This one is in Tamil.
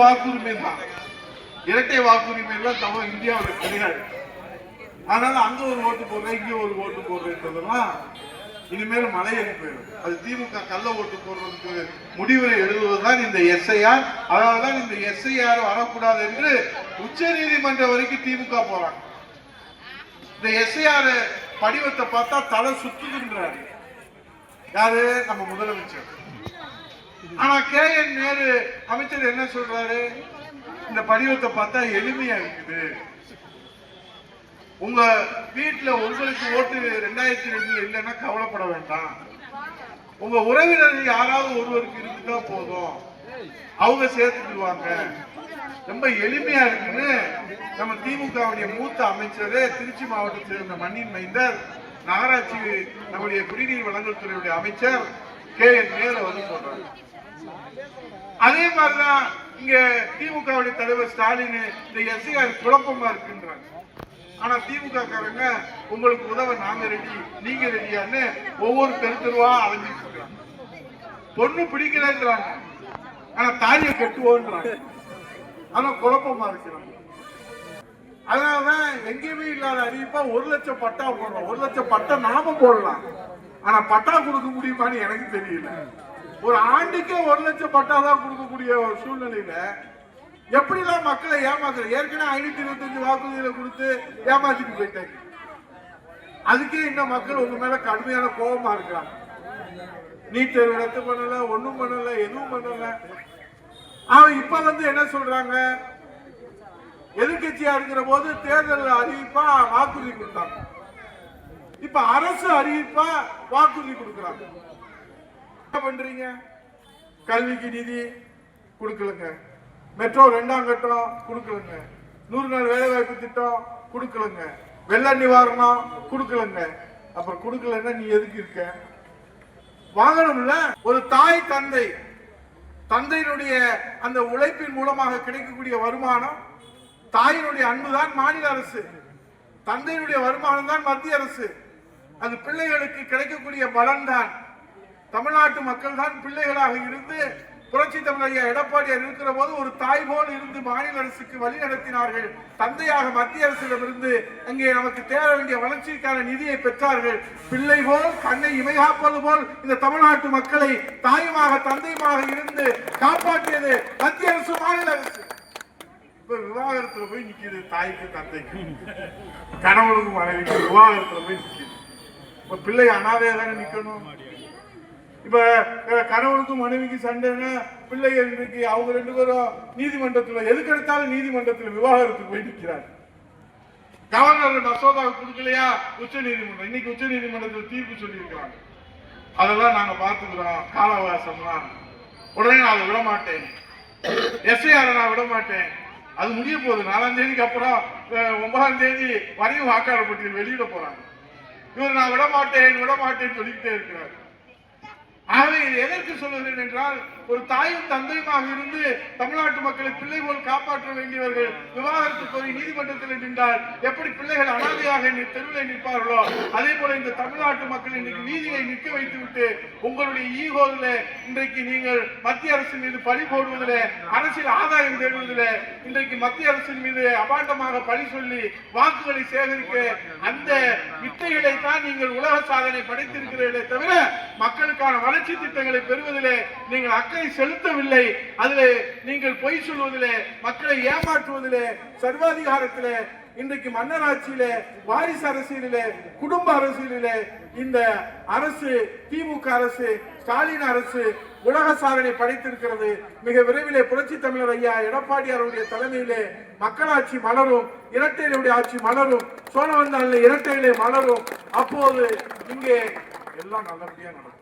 வாக்குரிமை தான் இரட்டை வாக்குரிமை எல்லாம் தமிழ் இந்தியாவில் கிடையாது அதனால அங்க ஒரு ஓட்டு போடுறேன் இங்க ஒரு ஓட்டு போடுறேன்றதெல்லாம் இனிமேல் மலையேறி போயிடும். அது திமுக கள்ள ஓட்டு போடுறதுக்கு முடிவுரை எழுதுவதுதான் இந்த எஸ்ஐஆர். அதனாலதான் இந்த எஸ்ஐஆர் வரக்கூடாது என்று உச்ச நீதிமன்றம் வரைக்கும் திமுக போறாங்க. இந்த எஸ்ஐஆர் படிவத்தை பார்த்தா தலை சுத்துகின்றாரு யாரு? நம்ம முதலமைச்சர். ஆனா கே என் நேரு அமைச்சர் என்ன சொல்றாரு? இந்த படிவத்தை பார்த்தா எளிமையா இருக்குது. உங்க வீட்டுல உங்களுக்கு ஓட்டு ரெண்டாயிரத்தி ரெண்டுல இல்லைன்னா கவலைப்பட வேண்டாம். உங்க உறவினர் யாராவது ஒருவருக்கு இருந்துட்டா போதும். அவங்க சேர்த்துக்குவாங்க ரொம்ப எளிமையா இருக்குன்னு நம்ம திமுகவுடைய மூத்த அமைச்சர் திருச்சி மாவட்டத்தில் இருந்த மண்ணின் மைந்தர் நகராட்சி நம்முடைய குடிநீர் வழங்கல் துறையுடைய அமைச்சர் கே என் நேரு வந்து சொல்றாங்க அதே மாதிரிதான் இங்க திமுகவுடைய தலைவர் ஸ்டாலின் இந்த எஸ்ஐஆர் குழப்பமா இருக்குன்றாங்க ஆனா திமுக காரங்க உங்களுக்கு உதவ நாங்க ரெடி நீங்க ரெடியான்னு ஒவ்வொரு தெரு தெருவா அலைஞ்சிட்டு இருக்காங்க. பொண்ணு பிடிக்கலன்றாங்க ஆனா தாலியை கட்டுவோன்றாங்க ஆனா குழப்பமா இருக்கிறாங்க அதனாலதான் எங்கேயுமே இல்லாத அறிவிப்பா ஒரு லட்சம் பட்டா போடுறோம். ஒரு லட்சம் பட்டா நாம போடலாம். ஆனா பட்டா கொடுக்க முடியுமான்னு எனக்கு தெரியல. ஒரு ஆண்டுக்கே ஒரு லட்சம் பட்டா தான் கொடுக்கக்கூடிய ஒரு சூழ்நிலையில எப்படிலாம் மக்களை ஏமாத்துற ஏற்கனவே ஐநூத்தி இருபத்தஞ்சு வாக்குறுதிகளை கொடுத்து ஏமாத்திட்டு போயிட்டாங்க. அதுக்கே இன்னும் மக்கள் உங்க மேல கடுமையான கோபமா இருக்கிறாங்க. நீட் தேர்வு ரத்து பண்ணல ஒண்ணும் பண்ணல எதுவும் பண்ணல. அவன் இப்ப வந்து என்ன சொல்றாங்க? எதிர்கட்சியா இருக்கிற போது தேர்தல் அறிவிப்பா வாக்குறுதி கொடுத்தாங்க. இப்ப அரசு அறிவிப்பா வாக்குறுதி கொடுக்குறாங்க. பண்றீங்க? கல்விக்கு நிதி கொடுக்கலங்க. மெட்ரோ ரெண்டாம் கட்டம் கொடுக்கலங்க. நூறு நாள் வேலைவாய்ப்பு திட்டம் கொடுக்கலங்க. வெள்ள நிவாரணம் கொடுக்கலங்க. அப்புறம் கொடுக்கலன்னா நீ எதுக்கு இருக்க? வாங்கணும்ல. ஒரு தாய் தந்தை. தந்தையினுடைய அந்த உழைப்பின் மூலமாக கிடைக்கக்கூடிய வருமானம் தாயினுடைய அன்புதான் மாநில அரசு. தந்தையினுடைய வருமானம் தான் மத்திய அரசு. அது பிள்ளைகளுக்கு கிடைக்கக்கூடிய பலன் தான் தமிழ்நாட்டு மக்கள் தான் பிள்ளைகளாக இருந்து புரட்சி தமிழையா எடப்பாடியார் இருக்கிற போது ஒரு தாய் போல் இருந்து மாநில அரசுக்கு வழி நடத்தினார்கள். தந்தையாக மத்திய அரசிடமிருந்து அங்கே நமக்கு தேர வேண்டிய வளர்ச்சிக்கான நிதியை பெற்றார்கள். பிள்ளை போல் கண்ணை இமைகாப்பது போல் இந்த தமிழ்நாட்டு மக்களை தாயுமாக தந்தையுமாக இருந்து காப்பாற்றியது மத்திய அரசு மாநில அரசு. இப்ப விவாகரத்துல போய் நிக்குது தாய்க்கு தந்தைக்கு. கணவனுக்கு மனைவிக்கு விவாகரத்துல போய் நிக்குது. இப்ப பிள்ளை அனாதையா தானே நிக்கணும்? இப்போ கணவனுக்கும் மனைவிக்கு சண்டைன்னா பிள்ளைகள் இன்றைக்கு அவங்க ரெண்டு பேரும் நீதிமன்றத்தில் எதுக்கு எடுத்தாலும் நீதிமன்றத்தில் விவாகரத்துக்கு போய் நிக்கிறாங்க. கவர்னர் மசோதாவை கொடுக்கலையா? உச்ச நீதிமன்றம். இன்னைக்கு உச்ச நீதிமன்றத்தில் தீர்ப்பு சொல்லியிருக்கிறாங்க. அதெல்லாம் நாங்க பார்த்துக்கிறோம். கால உடனே நான் அதை விட மாட்டேன் எஸ்ஐஆர் நான் விட மாட்டேன் அது முடிய போகுது. நாலாம் தேதிக்கு அப்புறம் ஒன்பதாம் தேதி வரையும் வாக்காளர் பட்டியல் வெளியிட போறாங்க. இவர் நான் விட மாட்டேன் விட மாட்டேன்னு சொல்லிக்கிட்டே இருக்கிறார். ஆகவே இது எதற்கு சொல்லுகிறேன் என்றால் ஒரு தாயும் தந்தையுமாக இருந்து தமிழ்நாட்டு மக்களை பிள்ளை போல் காப்பாற்ற வேண்டியவர்கள் விவாகரத்து கோரி நீதிமன்றத்தில் நின்றால் எப்படி பிள்ளைகள் அனாதையாக தெருவில் நிற்பார்களோ அதே போல இந்த தமிழ்நாட்டு மக்கள் இன்றைக்கு நீதியை நிற்க வைத்துவிட்டு உங்களுடைய ஈகோவில் இன்றைக்கு நீங்கள் மத்திய அரசின் மீது பழி போடுவதில் அரசியல் ஆதாயம் தேடுவதில் இன்றைக்கு மத்திய அரசின் மீது அபாண்டமாக பழி சொல்லி வாக்குகளை சேகரிக்க அந்த வித்தைகளை தான் நீங்கள் உலக சாதனை படைத்திருக்கிறீர்களே தவிர மக்களுக்கான வளர்ச்சி திட்டங்களை பெறுவதிலே நீங்கள் அக்கறை செலுத்தவில்லை. அதிலே நீங்கள் பொய் சொல்வதிலே மக்களை ஏமாற்றுவதிலே சர்வாதிகாரத்திலே இன்றைக்கு மன்னராட்சியில வாரிசு அரசியலிலே குடும்ப அரசியலிலே இந்த அரசு திமுக அரசு ஸ்டாலின் அரசு உலக சாதனை படைத்திருக்கிறது. மிக விரைவிலே புரட்சி தமிழர் ஐயா எடப்பாடியாருடைய தலைமையிலே மக்களாட்சி மலரும் இரட்டையிலுடைய ஆட்சி மலரும் சோழவந்தானிலே இரட்டையிலே மலரும். அப்போது இங்கே எல்லாம் நல்லபடியா நடக்கும்.